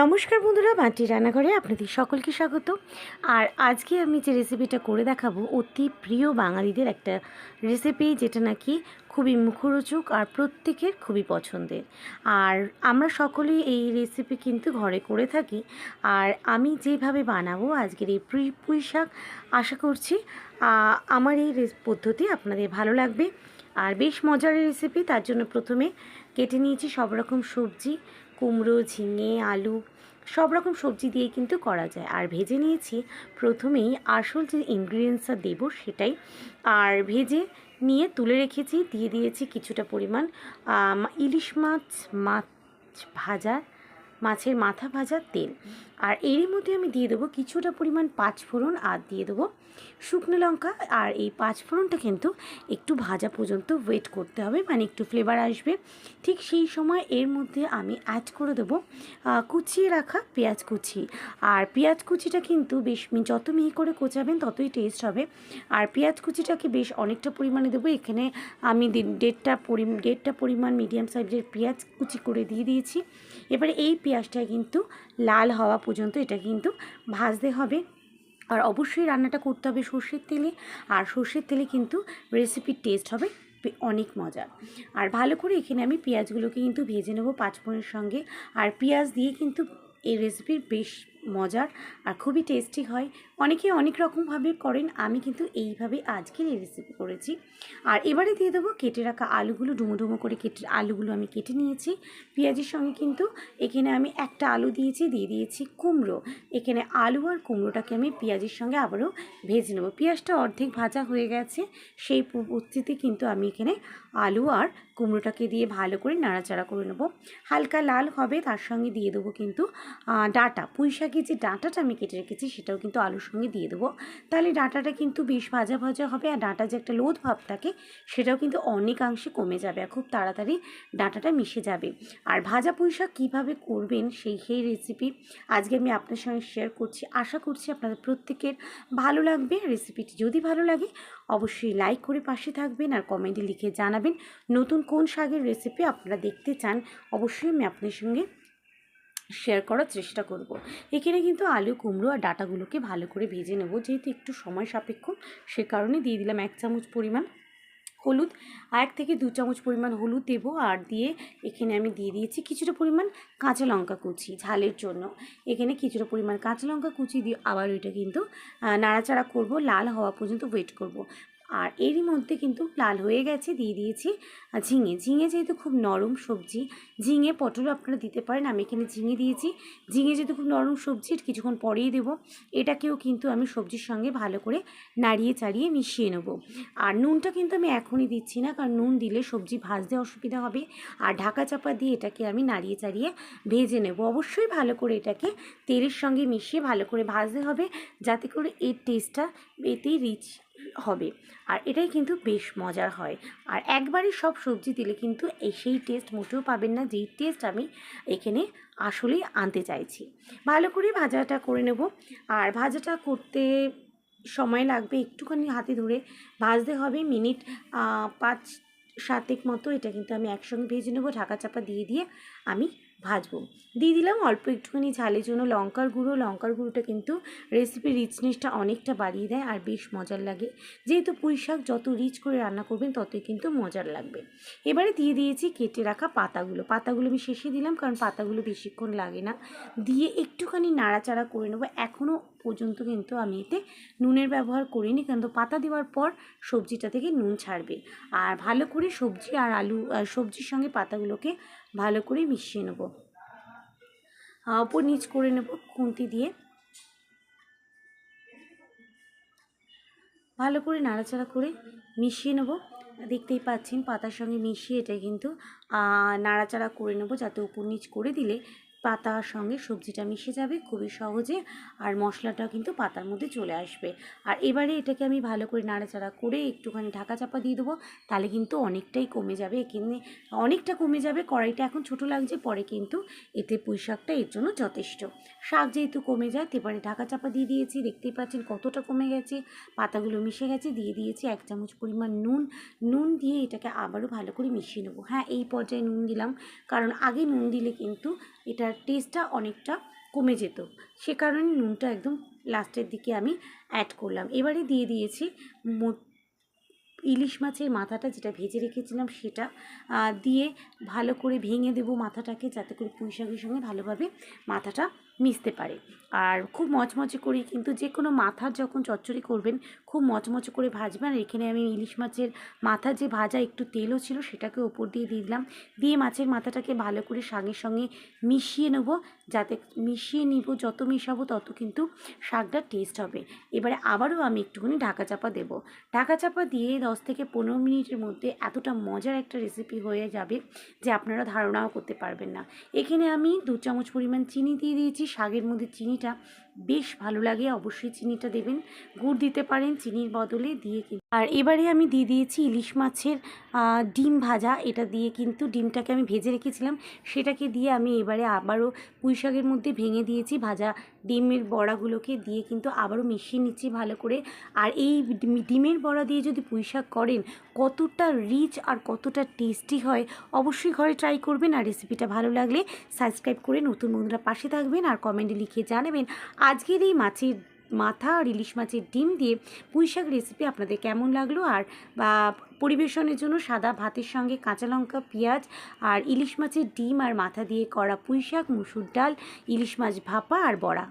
নমস্কার বন্ধুরা মাটির রান্নাঘরে আপনাদের সকলকে স্বাগত। আর আজকে আমি যে রেসিপিটা করে দেখাবো, অতি প্রিয় বাঙালিদের একটা রেসিপি যেটা নাকি খুবই মুখরোচক আর প্রত্যেকের খুবই পছন্দের। আর আমরা সকলেই এই রেসিপি কিন্তু ঘরে করে থাকি। আর আমি যেভাবে বানাবো আজকের এই পুঁই শাক আশা করছি আমার এই পদ্ধতি আপনাদের ভালো লাগবে। আর বেশ মজার রেসিপি তার জন্য প্রথমে কেটে নিয়েছি সব রকম সবজি কুমড়ো, ঝিঙে, আলু সব রকম সবজি দিয়ে কিন্তু করা যায়। আর ভেজে নিয়েছি প্রথমেই আসল যে ইনগ্রিডিয়েন্টসটা দেবো সেটাই। আর ভেজে নিয়ে তুলে রেখেছি, দিয়ে দিয়েছি কিছুটা পরিমাণ ইলিশ মাছ মাছ ভাজা, মাছের মাথা ভাজা তেল। আর এরই মধ্যে আমি দিয়ে দেবো কিছুটা পরিমাণ পাঁচফোড়ন আর দিয়ে দেবো শুকনো লঙ্কা। আর এই পাঁচফোড়নটা কিন্তু একটু ভাজা পর্যন্ত ওয়েট করতে হবে মানে একটু ফ্লেভার আসবে। ঠিক সেই সময় এর মধ্যে আমি অ্যাড করে দেবো কুচিয়ে রাখা পেঁয়াজ কুচি। আর পেঁয়াজ কুচিটা কিন্তু বেশ যত মিহি করে কোচাবেন ততই টেস্ট হবে। আর পেঁয়াজ কুচিটাকে বেশ অনেকটা পরিমাণে দেবো, এখানে আমি দেড়টা পরি, দেড়টা পরিমাণ মিডিয়াম সাইজের পেঁয়াজ কুচি করে দিয়ে দিয়েছি। এবারে এই পেঁয়াজটা কিন্তু লাল হওয়া পর্যন্ত এটা কিন্তু ভাজতে হবে। আর অবশ্যই রান্নাটা করতে হবে সর্ষের তেলে। আর সর্ষের তেলে কিন্তু রেসিপির টেস্ট হবে অনেক মজা আর ভালো করে এখানে আমি পেঁয়াজগুলোকে কিন্তু ভেজে নেব পাঁচফোড়নের সঙ্গে। আর পেঁয়াজ দিয়ে কিন্তু এই রেসিপির বেশ মজার আর খুবই টেস্টি হয়। অনেকে অনেক রকমভাবে করেন, আমি কিন্তু এইভাবে আজকের এই রেসিপি করেছি। আর এবারে দিয়ে দেবো কেটে রাখা আলুগুলো, ডুমো ডুমো করে কেটে, আলুগুলো আমি কেটে নিয়েছি। পেঁয়াজের সঙ্গে কিন্তু এখানে আমি একটা আলু দিয়েছি, দিয়ে দিয়েছি কুমড়ো। এখানে আলু আর কুমড়োটাকে আমি পেঁয়াজের সঙ্গে আবারও ভেজে নেব। পেঁয়াজটা অর্ধেক ভাজা হয়ে গেছে, সেই পরিস্থিতি কিন্তু আমি এখানে আলু আর কুমড়োটাকে দিয়ে ভালো করে নাড়াচাড়া করে নেব। হালকা লাল হবে, তার সঙ্গে দিয়ে দেবো কিন্তু ডাঁটা। পুঁই শাকের যে ডাঁটাটা আমি কেটে রেখেছি, সেটাও কিন্তু আলুর সঙ্গে দিয়ে দেবো। তাহলে ডাঁটাটা কিন্তু বেশ ভাজা ভাজা হবে আর ডাঁটা যে একটা লোদ ভাব থাকে, সেটাও কিন্তু অনেকাংশে কমে যাবে আর খুব তাড়াতাড়ি ডাঁটাটা মিশে যাবে। আর ভাজা পুঁই শাক কীভাবে করবেন, সেই সেই রেসিপি আজকে আমি আপনার সঙ্গে শেয়ার করছি। আশা করছি আপনাদের প্রত্যেকের ভালো লাগবে। রেসিপিটি যদি ভালো লাগে অবশ্যই লাইক করে পাশে থাকবেন আর কমেন্টে লিখে জানাবেন নতুন কোন শাকের রেসিপি আপনারা দেখতে চান। অবশ্যই আমি আপনার সঙ্গে শেয়ার করার চেষ্টা করব। এখানে কিন্তু আলু, কুমড়ো আর ডাটাগুলোকে ভালো করে ভেজে নেব। যেহেতু একটু সময় সাপেক্ষ, সে কারণে দিয়ে দিলাম এক চামচ পরিমাণ। হলুদ আর এক থেকে দু চামচ পরিমাণ হলুদ দেবো আর দিয়ে এখানে আমি দিয়ে দিয়েছি কিছুটা পরিমাণ কাঁচা লঙ্কা কুচি ঝালের জন্য এখানে কিছুটা পরিমাণ কাঁচা লঙ্কা কুচি দিয়ে আবার ওইটা কিন্তু নাড়াচাড়া করব, লাল হওয়া পর্যন্ত ওয়েট করব। আর এরই মধ্যে কিন্তু লাল হয়ে গেছে, দিয়ে দিয়েছি ঝিঙে। ঝিঙে যেহেতু খুব নরম সবজি, ঝিঙে পটলও আপনারা দিতে পারেন, আমি এখানে ঝিঙে দিয়েছি। ঝিঙে যেহেতু খুব নরম সবজি কিছুক্ষণ পরেই দেবো। এটাকেও কিন্তু আমি সবজির সঙ্গে ভালো করে নাড়িয়ে চাড়িয়ে মিশিয়ে নেব। আর নুনটা কিন্তু আমি এখনই দিচ্ছি না, কারণ নুন দিলে সবজি ভাজতে অসুবিধা হবে। আর ঢাকা চাপা দিয়ে এটাকে আমি নাড়িয়ে চাড়িয়ে ভেজে নেব। অবশ্যই ভালো করে এটাকে তেলের সঙ্গে মিশিয়ে ভালো করে ভাজতে হবে, যাতে করে এর টেস্টটা এতেই রিচ হবে। আর এটাই কিন্তু বেশ মজার হয়। আর একবারই সব সবজি দিলে কিন্তু এই সেই টেস্ট মোটেও পাবেন না, যেই টেস্ট আমি এখানে আসলেই আনতে চাইছি। ভালো করে ভাজাটা করে নেব। আর ভাজাটা করতে সময় লাগবে একটুখানি হাতে ধরে। ভাজতে হবে মিনিট পাঁচ সাতেক মতো। এটা কিন্তু আমি একসঙ্গে ভেজে নেব। ঢাকা চাপা দিয়ে দিয়ে আমি ভাজবো। দিয়ে দিলাম অল্প একটুখানি ঝালের জন্য লঙ্কার গুঁড়ো। লঙ্কার গুঁড়োটা কিন্তু রেসিপির রিচনেসটা অনেকটা বাড়িয়ে দেয় আর বেশ মজার লাগে। যেহেতু পুঁই শাক যত রিচ করে রান্না করবেন ততই কিন্তু মজার লাগবে। এবারে দিয়ে দিয়েছি কেটে রাখা পাতাগুলো। পাতাগুলো আমি শেষে দিলাম কারণ পাতাগুলো বেশিক্ষণ লাগে না। দিয়ে একটুখানি নাড়াচাড়া করে নেব। এখনও পর্যন্ত কিন্তু আমি এতে নুনের ব্যবহার করিনি কিন্তু পাতা দেওয়ার পর সবজিটা থেকে নুন ছাড়বে। আর ভালো করে সবজি আর আলু সবজির সঙ্গে পাতাগুলোকে ভালো করে মিশিয়ে নেব। ওপর নিচ করে নেব খুন্তি দিয়ে। ভালো করে নাড়াচাড়া করে মিশিয়ে নেব। দেখতেই পাচ্ছেন পাতার সঙ্গে মিশিয়ে এটা কিন্তু নাড়াচাড়া করে নেব যাতে উপর নিচ করে দিলে পাতার সঙ্গে সবজিটা মিশে যাবে খুবই সহজে আর মশলাটাও কিন্তু পাতার মধ্যে চলে আসবে। আর এবারে এটাকে আমি ভালো করে নাড়াচাড়া করে একটুখানি ঢাকা চাপা দিয়ে দেবো, তাহলে কিন্তু অনেকটাই কমে যাবে। এখানে অনেকটা কমে যাবে, কড়াইটা এখন ছোট লাগছে, পরে কিন্তু এতে পুঁই শাকটা এর জন্য যথেষ্ট। শাক যেহেতু কমে যায় এবারে ঢাকা চাপা দিয়ে দিয়েছি, দেখতেই পাচ্ছেন কতটা কমে গেছে। পাতাগুলো মিশে গেছে, দিয়ে দিয়েছি এক চামচ পরিমাণ নুন। নুন দিয়ে এটাকে আবারও ভালো করে মিশিয়ে নেব। হ্যাঁ এই পর্যায়ে নুন দিলাম, কারণ আগে নুন দিলে কিন্তু এটার টেস্টটা অনেকটা কমে যেত। সে কারণে নুনটা একদম লাস্টের দিকে আমি অ্যাড করলাম। এবারে দিয়ে দিয়েছি ইলিশ মাছের মাথাটা যেটা ভেজে রেখেছিলাম সেটা দিয়ে ভালো করে ভেঙে দেব মাথাটাকে যাতে করে পুঁই শাকের সঙ্গে ভালোভাবে মাথাটা মিশতে পারে। আর খুব মচমচে করে কিন্তু যে কোনো মাথার যখন চচ্চড়ি করবেন, খুব মচমচে করে ভাজবেন। আর এখানে আমি ইলিশ মাছের মাথা যে ভাজা একটু তেলও ছিল সেটাকে ওপর দিয়ে দিয়ে দিলাম। দিয়ে মাছের মাথাটাকে ভালো করে শাকের সঙ্গে মিশিয়ে নেব। যাতে মিশিয়ে নিব, যত মিশাবো তত কিন্তু শাকটা টেস্ট হবে। এবারে আবারও আমি একটুখানি ঢাকা চাপা দেব। ঢাকা চাপা দিয়ে দশ থেকে পনেরো মিনিটের মধ্যে এতটা মজার একটা রেসিপি হয়ে যাবে যে আপনারা ধারণাও করতে পারবেন না। এখানে আমি দু চামচ পরিমাণ চিনি দিয়ে দিয়েছি, শাকের মধ্যে চিনিটা বেশ ভালো লাগে, অবশ্যই চিনিটা দেবেন। গুড় দিতে পারেন, চিনির বদলে দিয়ে কিন্তু আর এবারে আমি দিয়ে দিয়েছি ইলিশ মাছের ডিম ভাজা। এটা দিয়ে কিন্তু ডিমটাকে আমি ভেজে রেখেছিলাম। সেটাকে দিয়ে আমি এবারে আবারও পুঁই শাকের মধ্যে ভেঙে দিয়েছি ভাজা ডিমের বড়াগুলোকে দিয়ে কিন্তু আবারও মিশিয়ে নিচ্ছি ভালো করে। আর এই ডিম- ডিমের বড়া দিয়ে যদি পুঁই শাক করেন, কতটা রিচ আর কতটা টেস্টি হয়, অবশ্যই ঘরে ট্রাই করবেন। আর রেসিপিটা ভালো লাগলে সাবস্ক্রাইব করে নতুন বন্ধুরা পাশে থাকবেন আর কমেন্টে লিখে জানাবেন আজকের এই মাছের মাথা আর ইলিশ মাছের ডিম দিয়ে পুঁই শাক রেসিপি আপনাদের কেমন লাগল? আর বা পরিবেশনের জন্য সাদা ভাতের সঙ্গে কাঁচা লঙ্কা, পেঁয়াজ আর ইলিশ মাছের ডিম আর মাথা দিয়ে করা পুঁই শাক, মুসুর ডাল, ইলিশ মাছ ভাপা আর বড়া।